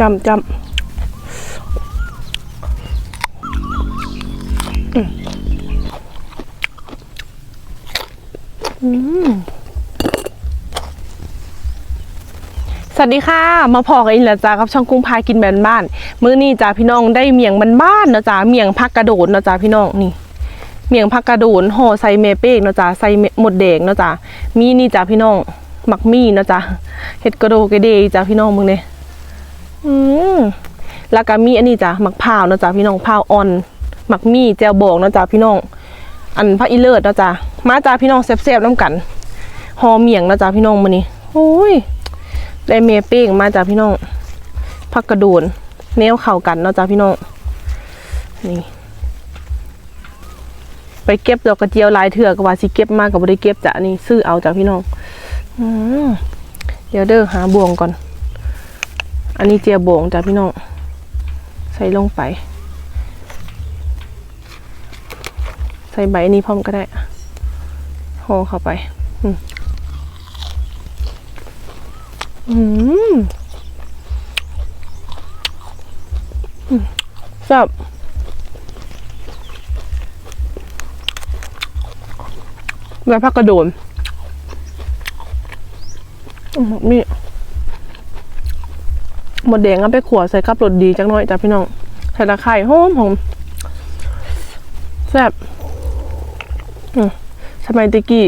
จำจำอืมอืมสวัสดีค่ะ มาพอกันอีกแล้วจ้ากับช่องกุ้งพายกินแบนบ้าน มื้อนี้จ้าพี่น้องได้เมียงบ้านเนาะจ้าเมียงผักกระโดดเนาะจ้าพี่น้องนี่ เมียงผักกระโดนห่อใส่เมเป้งเนาะจ้าใส่หมดแดงเนาะจ้ามีนี่จ้าพี่น้องหมักมี่เนาะจ้าเห็ดกระโดกระเดยจ้าพี่น้องมึงเนี่ย อืมแล้วก็มีอันนี้จ้าหมักพร้าวเนาะจ้าพี่น้องพร้าวอ่อนหมักมี่แจวบองเนาะจ้าพี่น้อง อันพระอีเลิศเนาะจ้ามาจ้าพี่น้องแซ่บๆน้ำกันห่อเมียงเนาะจ้าพี่น้องมื้อนี้โอ้ยได้เมเป้งมาจ้าพี่น้องผักกระโดนแนวเข้ากันเนาะจ้าพี่น้องนี่ไปเก็บดอกกระเจียวลายเถื่อกว่าสิเก็บมากกับบ่ได้เก็บจ้ะนี่ซื้อเอาจากพี่น้องอมเดี๋ยวเด้อหาบวงก่อน อันนี้เจียวบวงจ้ะพี่น้องใส่ลงไป ใส่ใบนี้พร้อมก็ได้ห่อเข้าไป อืมอืมอืมแซ่บแล้วผักกระโดนอืมนี่ หมดแดงเอาไปขัวใส่กับรสดีจังน้อยจ้ะพี่น้องใส่ตะไคร้หอมหอมแซ่บสมัยตะกี้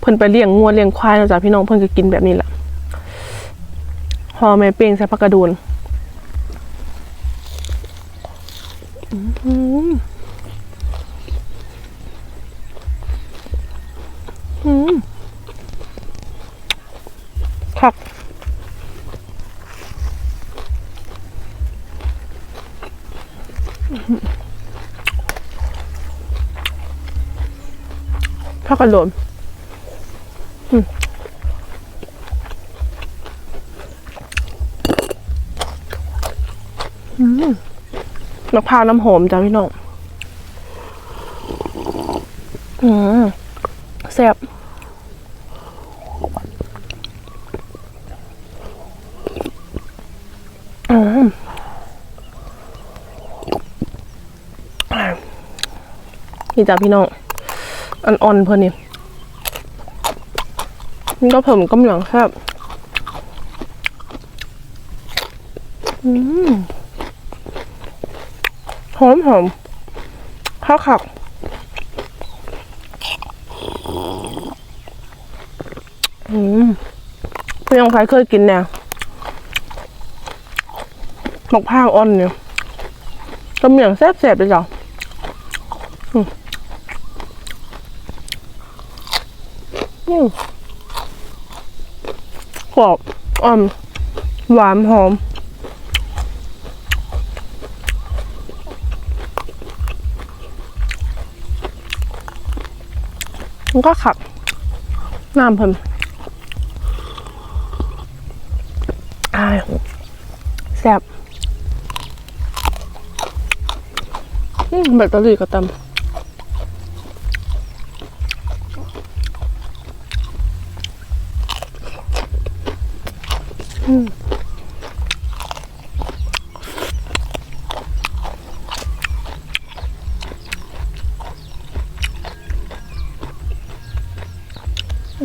เพิ่นไปเลี้ยงงัวเลี้ยงควายนะจ้ะพี่น้องเพิ่นก็กินแบบนี้แหละห่อแม่เป้งใส่ผักกระโดนอื้อหืออืมคัก ผักกระโดนอืมอืมมะพร้าวน้ำหอมจ้ะพี่น้อง อืมแซ่บ อืม นี่จ้ะพี่น้องอันอ่อนเพิ่นนี่มันก็เพิ่มกำลังครับหอมหอมข้าวขักอืมพี่ยังใครเคยกินแนวหมกผ้าอ่อนเนี่ยกำเหมียงแซ่บๆเลยจ้ะอืมอืม กรอบอ่อมหวานหอม มันก็ขับ น้ำเพิ่มอายแซ่บอืมแบตเตอรี่ก็เต็ม ผัก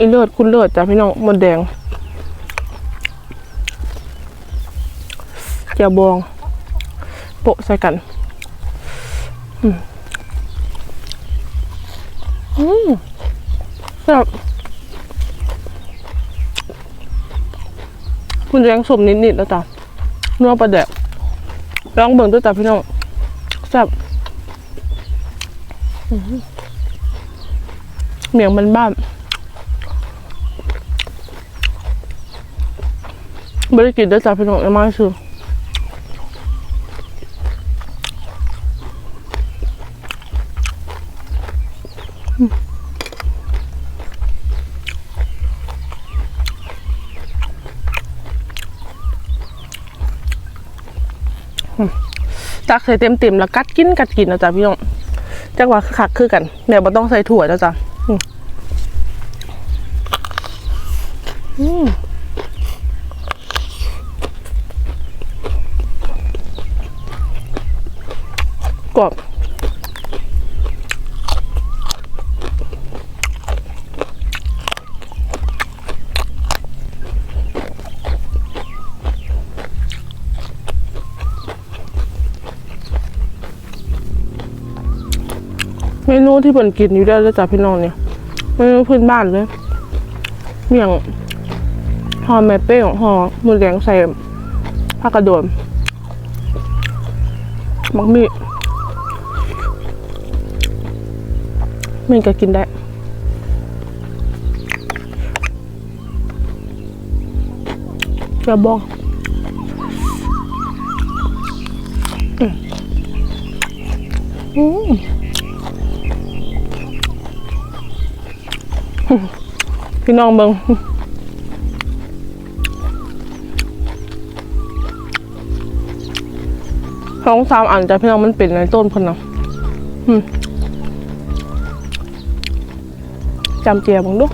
อีเลิศคุณเลิศจ้ะพี่น้องมดแดงเจียวบอง โปะใส่กัน อืมอืมแซ่บคุณแรงสมนิดๆแล้วจ้ะนัวประแดก ลองเบิ่งตัวจับพี่น้องแซ่บเหมียงมันบ้านบริกินด้จับพี่น้องยังไม่ซื้อ ตักใส่เต็มๆแล้วกัดกินกัดกินนะจ๊ะพี่น้องจังหวะคักคือกันเดี๋ยวเราต้องใส่ถั่วแล้วจ้ะอืมกรอบ เมนูที่เปิ่นกินอยู่ได้แล้วจ้ะพี่น้องเนี่ยเมนูพื้นบ้านเลยเมี่ยงห่อแม่เป้งห่อหมือแดงใส่ผักกระโดนมักมีมันก็กินได้จะบอก พี่น้องเบิงสองสามอันจ้ะพี่น้องมันเป็นในต้นพนนะจำเจียบังดู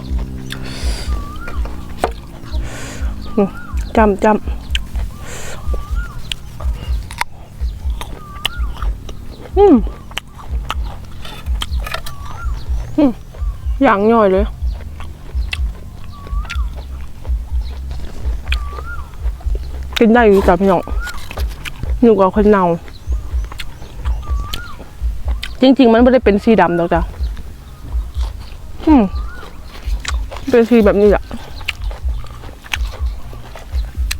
จำจำอืม อืม อย่างย่อยเลย กินได้อยู่จ้ะพี่น้องอยู่กับคนเนาจริง ๆ มันไม่ได้เป็นสีดำหรอกจ้ะอืมเป็นสีแบบนี้แหละ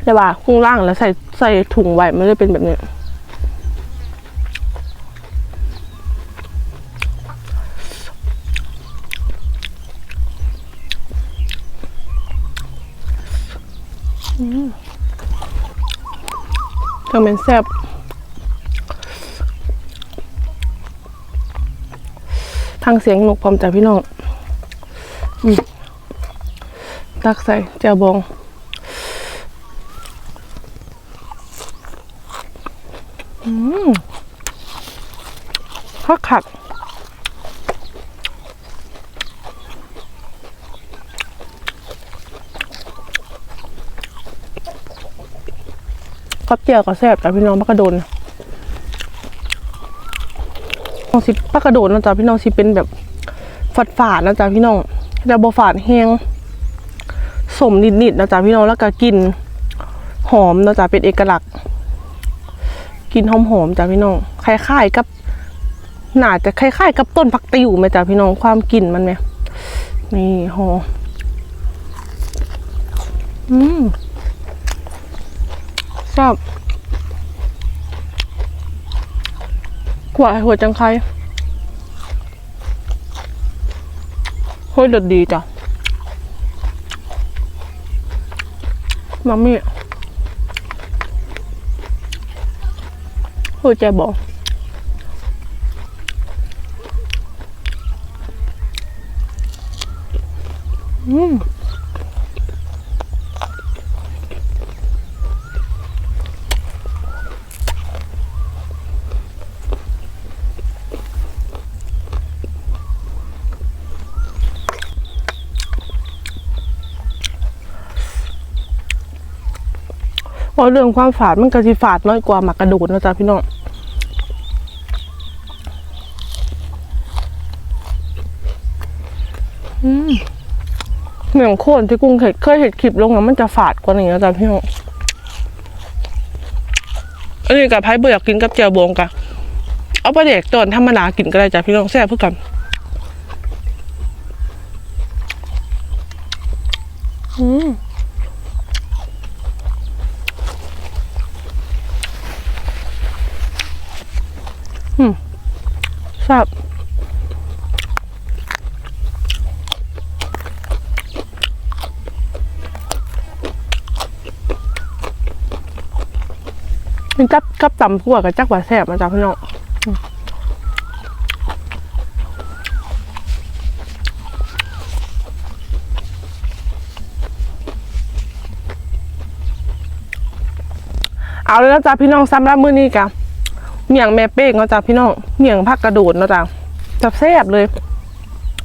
แต่ว่าข้างล่างแล้วใส่ใส่ถุงไว้ไม่ได้เป็นแบบนี้ จังเป็นแซ่บทางเสียงนกพร้อมจากพี่น้องอตักใส่เจ้าบองอืมคักขั กกับเจียวกับแซ่บจากพี่น้องพักกระโดนน้องสิพักกระโดนนะจ๊ะพี่น้องสิเป็นแบบฝาดฝาดนะจ๊ะพี่น้องแต่บฝาดแห้งสมนิดๆนะจ๊ะพี่น้องแล้วก็กลินหอมนะจ๊ะเป็นเอกลักษณ์กลินหอมๆจ้ะพี่น้องคล้ายๆกับหน่าจะคล้ายๆกับต้นผักติวไหมจ๊ะพี่น้องความกลิ่นมันไหมนี่หอมอืม ชอบหัวหัวจังไคโคตรเด็ดดีจ้ะมามี่หัวใจบอกอืม เพราะเรื่องความฝาดมันก็สิฝาดน้อยกว่าหมากกระโดดนะจ๊ะพี่น้องอืมเหมือนโคนที่กุ้งเคยเคยเห็นคลิปลงแล้วมันจะฝาดกว่านี้นะจ๊ะพี่น้องอันนี้กับไพ่เบื่อกกินกับเจียวบงกะเอาไปเด็กตอนธรรมดากินก็ได้จ้ะพี่น้องแซ่บเพื่อกันอืม แซ่บมันกับกับตำพวกกับจักหวาแซ่บมาจากพี่น้องเอาเลยนะจ๊ะพี่น้องสำหรับมื้อนี้กะ เมี่ยงแม่เป้งเนาะจ้ะพี่น้องเมี่ยงผักกระโดดเนาะจ้ะแซ่บเลย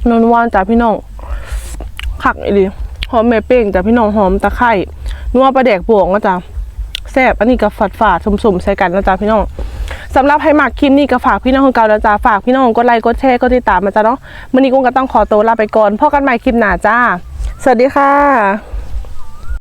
นวลวานจ้ะพี่น้องขักอีดีหอมแม่เป้งจ้ะพี่น้องหอมตะไคร่นัวปลาแดกบวงนาะจ๊ะแซ่บอันนี้ก็ฝาดฝาดๆสมๆใส่กันนะจ๊ะพี่น้องสำหรับให้หมากคลิปนี้ก็ฝากพี่น้องคนเก่านะจ๊ะฝากพี่น้องกดไลค์กดแชร์กดติดตามมาจ้ะเนาะมื้อนี้กุ้งก็ต้องขอตัวลาไปก่อนพบกันใหม่คลิปหน้าจ้า สวัสดีค่ะ